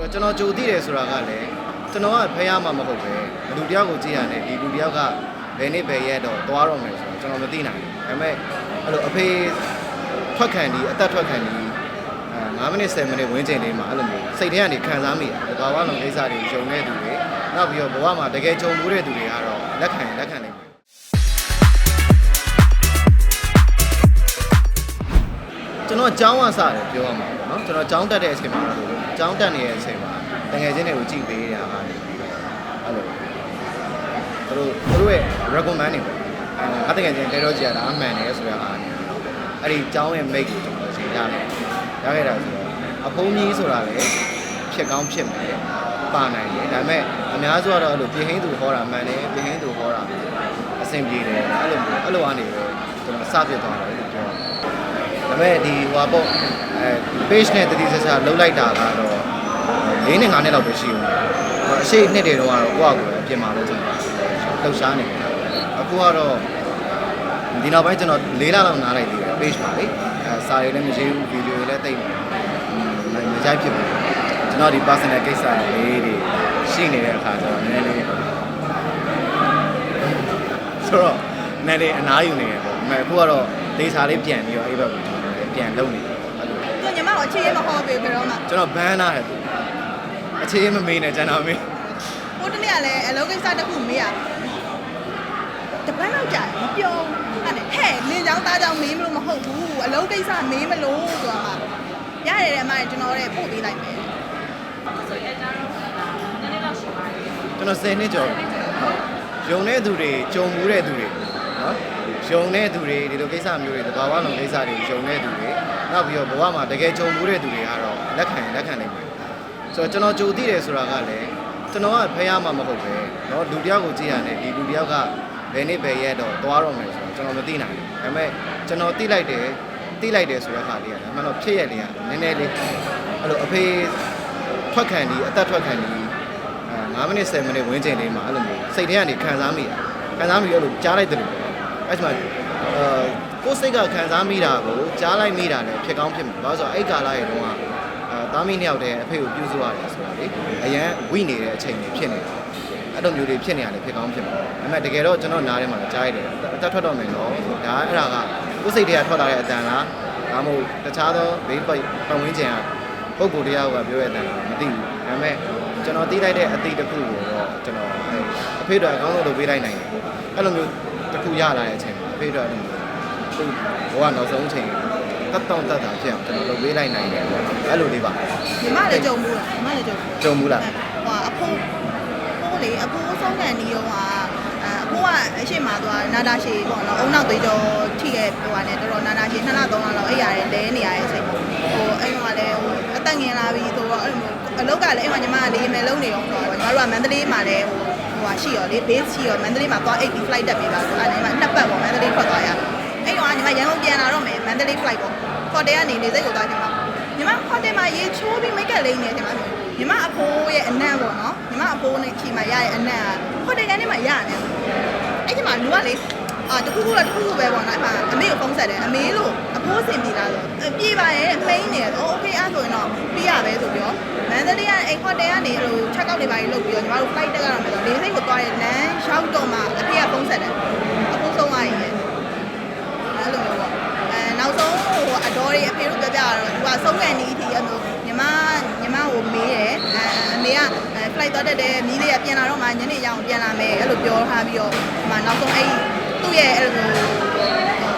ဆိုတော့ကျွန်တော်ကြိုသိတယ်ဆိုတာကလည်းကျွန်တော်ကဖះမှာမဟုတ်ပဲလူတယောက်ကိုကြည့်ရတယ်ဒီလူတယောက်ကဘယ်နေ့ဘယ်ရက်တော့သွားတော့မယ်ဆိုတော့ကျွန်တော်မသိနိုင်ဘူးဒါပေမဲ့အဲ့လိုအဖေထွက်ခံဒီအသက်ထွက်ခံဒီအဲ9မိနစ်10မိနစ်ဝန်းကျင်လေးမှာအဲ့လိုမျိုးစိတ်ထဲကနေခံစားမိတယ်ဘာဝလုံးကိစ္စတွေယုံတဲ့သူတွေနောက်ပြီးတော့ဘဝမှာတကယ်ကြုံမှုတဲ့သူတွေကတော့လက်ခံရင်လက်ခံနိုင်မယ် ကျွန်တော်အကြောင်းအစတယ်ပြောရမှာပေါ့နော်ကျွန်တော်အကြောင်းတက်တဲ့အချိန်မှာတော့အကြောင်းတက်နေတဲ့အချိန်မှာတကယ်ချင်းတွေကိုကြည့်ပေးတာကနေပြီးတော့အဲ့လိုသူတို့သူတို့ရဲ့ recommend တွေပေါ့အဲအတကယ်ချင်းတဲတော့ကြည့်ရတာအမှန်တယ်ဆိုတော့အားနေအဲ့ဒီအကြောင်းရဲ့ make ကိုကျွန်တော်ရှင်းရတယ်ရခဲ့တာဆိုတော့အဖုံးကြီးဆိုတာလေဖြစ်ကောင်းဖြစ်မယ်ပါနိုင်တယ်ဒါပေမဲ့အများစုကတော့အဲ့လိုပြင်ဟင်းသူဟောတာမှန်တယ်ပြင်ဟင်းသူဟောတာအဆင်ပြေတယ်အဲ့လိုမျိုးအဲ့လိုအနေနဲ့ကျွန်တော်စပြစ်သွားတယ်လို့ပြောတယ်ဒါ ပေမဲ့ဒီဟိုပေါ့အဲ page နဲ့တတိဆက်ဆက်လှုပ်လိုက်တာကတော့၄နဲ့၅နှစ်လောက်ပဲရှိဦးတယ်အရှိနှစ်တွေတော့ကတော့ကိုယ့်အကူအပြင်မှာလို့ကျွန်တော်လှုပ်ရှားနေတယ်အခုကတော့ဒီနောက်ပိုင်းကျွန်တော်၄လလောက်နားလိုက်သေးတယ် page မှာလေအဲစာရေးလည်းမရေးဘူးဗီဒီယိုတွေလည်းတိတ်မရိုက်ဖြစ်ဘူးကျွန်တော်ဒီ personal ကိစ္စလေးတွေရှိနေတဲ့အခါကျတော့နည်းနည်းလေးဆိုတော့နည်းနည်းအနားယူနေရပေါ့အမေအခုကတော့ဒေတာလေးပြန်ပြီးတော့အဲ့ဘက်ကို ပြန်လုပ်နေတယ်အဲ့လိုသူညီမကိုအခြေရမဟောပေးဘယ်တော့မှကျွန်တော်ဘန်းလာတယ်သူအခြေမမေးနဲ့ကျွန်တော်မေးဟိုတနေ့ကလည်းအလုပ်ကိစ္စတစ်ခုမေးရတပတ်လောက်ကြာမပြောအဲ့နဲ့ဟဲ့လင်းချောင်းသားချောင်းမေးမလို့မဟုတ်ဘူးအလုပ်ကိစ္စမေးမလို့ဆိုတာမှရတယ်တဲ့အမကျွန်တော်လည်းပို့ပေးလိုက်မယ်ကျွန်တော်10နှစ်ကျော်ယုံတဲ့သူတွေကြုံမှုတဲ့သူတွေနော် ယုံတဲ့သူတွေဒီလိုကိစ္စမျိုးတွေတဘာဝလုံးကိစ္စတွေယုံတဲ့သူတွေနောက်ပြီးတော့ဘဝမှာတကယ်ကြုံမှုတဲ့သူတွေကတော့လက်ခံရင်လက်ခံနိုင်မယ်ဆိုတော့ကျွန်တော်ကြိုသိတယ်ဆိုတာကလည်းကျွန်တော်ကဖះမှာမဟုတ်ပဲเนาะလူတယောက်ကိုကြည့်ရတယ်ဒီလူတယောက်ကဘယ်နေ့ဘယ်ရက်တော့သွားတော့မယ်ဆိုတော့ကျွန်တော်မသိနိုင်ဘူးဒါပေမဲ့ကျွန်တော်သိလိုက်တယ်သိလိုက်တယ်ဆိုတဲ့ခါလေးကအမှန်တော့ဖြစ်ရလေးကနည်းနည်းလေးအဲ့လိုအဖေထွက်ခံဒီအသက်ထွက်ခံဒီ အဲ9မိနစ်10မိနစ်ဝန်းကျင်လေးမှာအဲ့လိုမျိုးစိတ်ထဲကနေခံစားမိတာခံစားမိရလို့ကြားလိုက်တယ်လို့ အဲ့ဒီမှာအဲကိုယ်စိတ်ကခံစားမိတာကိုကြားလိုက်မိတာလည်းဖြစ်ကောင်းဖြစ်မှာဘာလို့ဆိုတော့အဲ့ကာလရဲ့တုန်းကအဲသားမီးနှစ်ယောက်တည်းအဖေကိုပြုစုရတယ်ဆိုတာလေအရန်ဝိနေတဲ့အချိန်တွေဖြစ်နေတာအဲ့လိုမျိုးတွေဖြစ်နေရတယ်ဖြစ်ကောင်းဖြစ်မှာဒါပေမဲ့တကယ်တော့ကျွန်တော်နားထဲမှာကြားရတယ်အသက်ထွက်တော့မယ်နော်ဒါအဲ့ဒါကကိုယ်စိတ်တွေကထွက်လာတဲ့အတန်လားဒါမှမဟုတ်တခြားသောဘေးပတ်ပတ်ဝန်းကျင်ကပုံကိုယ်တရားကပြောရတဲ့အတိုင်းမသိဘူးဒါပေမဲ့ကျွန်တော်သိလိုက်တဲ့အသည့်တစ်ခုကိုတော့ကျွန်တော်အဖေတို့အကောင်းဆုံးလုပ်ပေးလိုက်နိုင်တယ်အဲ့လိုမျိုး တစ်ခုရလာတဲ့အချိန်မှာအဖေတို့အဲ့လိုမျိုးသူ့ဘဝနောက်ဆုံးအချိန်တတ်တောင့်တတ်တာဖြစ်အောင်ကျွန်တော်လုပ်ပေးလိုက်နိုင်တယ်ပေါ့အဲ့လိုလေးပါညီမလည်းကြုံဘူးလားညီမလည်းကြုံဘူးကြုံဘူးလားဟိုအဖိုးဖိုးလေအဖိုးဆုံးကန်ဒီရောဟာအဖိုးကအရှိမသွားနာတာရှိပေါ့နော်အုံနောက်သေးကြောထိခဲ့ဟိုကလည်းတော်တော်နာတာရှိနှစ်လသုံးလလောက်အဲ့ရတယ်လဲနေရတဲ့အချိန်ပေါ့ဟိုအဲ့တော့လည်းဟိုအသက်ငင်လာပြီဆိုတော့အဲ့လိုအလုပ်ကလည်းအဲ့မှာညီမကလေးမယ်လုံးနေအောင်ဆိုတော့ညီမတို့ကမန္တလေးမှာလည်းဟို ဟိုဟာရှိရောလေ base ရှိရောမန္တလေးမှာသွား8 flight တက်ပေးပါဆိုအဲ့ဒီမှာနှစ်ပတ်ပေါ့မန္တလေးထွက်သွားရအဲ့တော့ညီမရန်ကုန်ပြန်လာတော့မယ်မန္တလေး flight ပေါ့ဟိုတယ်ကနေနေစိတ်ကိုသွားချိန်မှာညီမဟိုတယ်မှာရေချိုးပြီးမိတ်ကပ်လေးနေတယ်ညီမညီမအဖိုးရဲ့အနံ့ပေါ့နော်ညီမအဖိုးနဲ့ချိန်မှာရရဲ့အနံ့ကဟိုတယ်ကနေမှရတယ်အဲ့ဒီမှာလူကလေအာတခုခုတော့တခုခုပဲပေါ့နော်အဲ့မှာအမေကိုဖုန်းဆက်တယ်အမေလို့ အကိုးစင်ပြီလားဆိုပြေးပါရဲ့မိန်နေတော့ okay အဲ့ဆိုရင်တော့ပြေးရပဲဆိုပြီးတော့မန္တလေးကအိမ်ဟိုတယ်ကနေအဲ့လို check out တွေပါကြီးလုပ်ပြီးတော့ညီမတို့ flight တက်ရအောင်မယ်ဆိုတော့၄စိတ်ကိုသွားရဲ့လမ်းရောက်တော့မှအဖေကဖုန်းဆက်တယ်အကိုးဆုံးသွားရင်အဲ့လိုမျိုးပေါ့အဲနောက်ဆုံးဟိုအတော်တွေအဖေတို့ပြောပြတာတော့သူကဆုံးခံနေသည်အဲ့လိုညီမညီမကိုမေးတယ်အဲအမေက flight သွားတက်တယ်မိလေးကပြန်လာတော့မှညနေရအောင်ပြန်လာမယ်အဲ့လိုပြောထားပြီးတော့ဒီမှာနောက်ဆုံးအဲ့သူ့ရဲ့အဲ့လို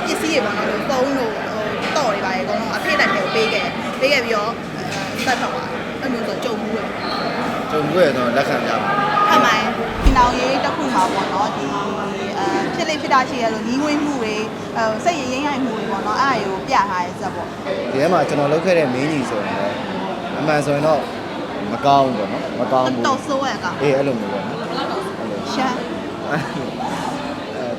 ပစ္စည်းတွေပေါ့နော်ဖုန်းတို့ တော့တွေပါရေအကုန်လုံးအဖေတက်တယ်ပေးခဲ့ပေးခဲ့ပြီးတော့စက်တော့ပါအဲ့လိုဆိုကြုံဘူးလေကြုံမှုရဲ့တော့လက်ခံကြပါထမိုင်းဒီနောင်ရေးတစ်ခုမှာပေါ့နော်ဒီအဲဖြစ်လေဖြစ်တာရှိရလို့ညီးငွေးမှုတွေအဲစိတ်ရရင်းရိုက်မှုတွေပေါ့နော်အဲ့အရာကိုပြထားရဲစက်ပေါ့ဒီထဲမှာကျွန်တော်လုပ်ခဲ့တဲ့မင်းကြီးဆိုရင်လည်းအမှန်ဆိုရင်တော့မကောင်းဘူးပေါ့နော်မကောင်းဘူးတော့ဆိုးရကအေးအဲ့လိုမျိုးပေါ့နော်အဲ့လိုရှမ်းအဲ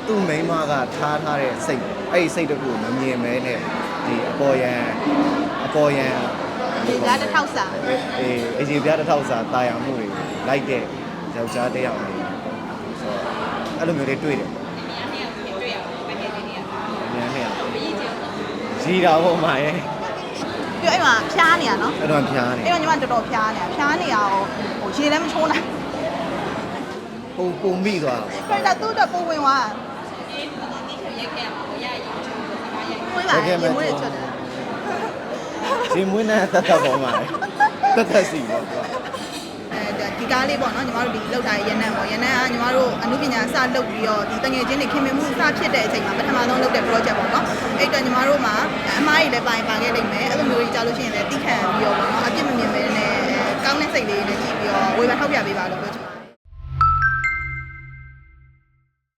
သူ့မိန်းမကထားထားတဲ့စိတ်အဲ့ဒီစိတ်တခုကိုမမြင်မဲနဲ့ ဒီအပေါ်ယံအပေါ်ယံဒီကတစ်ထောက်စာအေးအကြီးပြားတစ်ထောက်စာတာယာမှုတွေလိုက်တဲ့ယောက်ျားတစ်ယောက်နေဆိုတော့အဲ့လိုမျိုးတွေတွေ့တယ်အများနဲ့ရီတာပေါ့မှာရဲ့ပြီးတော့အဲ့မှာဖျားနေရနော်အဲ့တော့ဖျားနေအဲ့တော့ညီမတော်တော်ဖျားနေတာဖျားနေရအောင်ဟိုရေလည်းမချိုးနိုင်ပုံပုံမိသွားခရတာသူ့တော့ပုံဝင်သွားဝေးပါရေမွေးချွ တ်တယ်ဇင်မွေးနဲ့တတ်တတ်ပေါ်မှာတတ်တတ်စီပေါ့ကွာအဲဒီကားလေးပေါ့နော်ညီမတို့ဒီလောက်တာရန်နံပေါ့ရန်နံကညီမတို့အမှုပညာစလုပ်ပြီးတော့ဒီတငယ်ချင်းတွေခင်မင်မှုစဖြစ်တဲ့အချိန်မှာပထမဆုံးလုပ်တဲ့ project ပေါ့နော်အဲ့တော့ညီမတို့မှာအမားကြီးလည်းပိုင်ပါခဲ့လိမ့်မယ်အဲ့လိုမျိုးကြီးကြားလို့ရှိရင်လည်းတိခံပြီးတော့ပေါ့နော်အပြစ်မမြင်ပဲနဲ့ကောင်းတဲ့စိတ်လေးနဲ့ကြည့်ပြီးတော့ဝေဖန်ထောက်ပြပေးပါလို့ပြောချင်ပါ